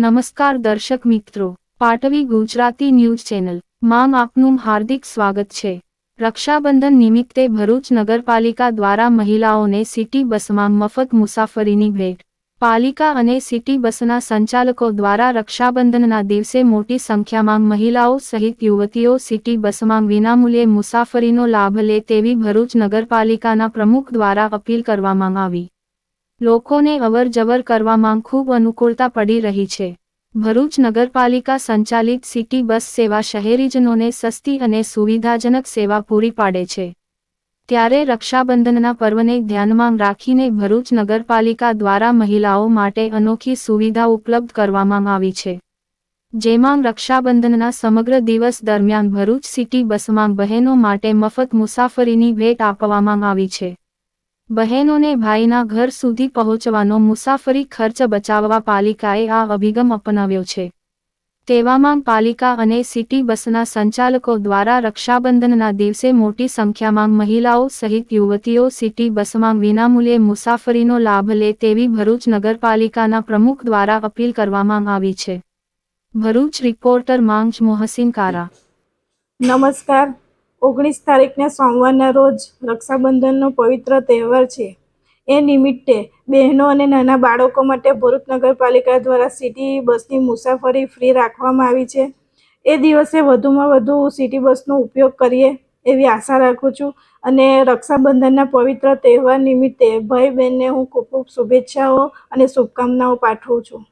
નમસ્કાર દર્શક મિત્રો, પાટવી ગુજરાતી ન્યૂઝ ચેનલ. માં આપનું હાર્દિક સ્વાગત છે. રક્ષાબંધન નિમિત્તે ભરૂચ નગરપાલિકા દ્વારા મહિલાઓને સિટી બસમાં મફત મુસાફરીની ભેટ. પાલિકા અને સિટી બસના સંચાલકો દ્વારા રક્ષાબંધનના દિવસે મોટી સંખ્યામાં મહિલાઓ સહિત યુવતીઓ સિટી બસમાં વિનામૂલ્યે મુસાફરીનો લાભ લે તેવી ભરૂચ નગરપાલિકાના પ્રમુખ દ્વારા અપીલ કરવામાં આવી. લોકોને અવરજવર કરવામાં ખૂબ અનુકૂળતા પડી રહી છે. ભરૂચ નગરપાલિકા સંચાલિત સિટી બસ સેવા શહેરીજનોને સસ્તી અને સુવિધાજનક સેવા પૂરી પાડે છે. ત્યારે રક્ષાબંધનના પર્વને ધ્યાનમાં રાખીને ભરૂચ નગરપાલિકા દ્વારા મહિલાઓ માટે અનોખી સુવિધા ઉપલબ્ધ કરવામાં આવી છે. જેમાં રક્ષાબંધનના સમગ્ર દિવસ દરમિયાન ભરૂચ સિટી બસમાં બહેનો માટે મફત મુસાફરીની ભેટ આપવામાં આવી છે. બહેનોને ભાઈના ઘર સુધી પહોંચવાનો મુસાફરી ખર્ચ બચાવવા પાલિકાએ આ અભિગમ અપનાવ્યો છે. તેવામાં પાલિકા અને સિટી બસના સંચાલકો દ્વારા રક્ષાબંધનના દિવસે મોટી સંખ્યામાં મહિલાઓ સહિત યુવતીઓ સિટી બસમાં વિનામૂલ્યે મુસાફરીનો લાભ લે તેવી ભરૂચ નગરપાલિકાના પ્રમુખ દ્વારા અપીલ કરવામાં આવી છે. ભરૂચ રિપોર્ટર માંગ મોહસિન કારા. નમસ્કાર. ઓગણીસ તારીખને સોમવારના રોજ રક્ષાબંધનનો પવિત્ર તહેવાર છે. એ નિમિત્તે બહેનો અને નાના બાળકો માટે ભરૂચ નગરપાલિકા દ્વારા સિટી બસની મુસાફરી ફ્રી રાખવામાં આવી છે. એ દિવસે વધુમાં વધુ સિટી બસનો ઉપયોગ કરીએ એવી આશા રાખું છું અને રક્ષાબંધનના પવિત્ર તહેવાર નિમિત્તે ભાઈ બહેનને હું ખૂબ ખૂબ શુભેચ્છાઓ અને શુભકામનાઓ પાઠવું છું.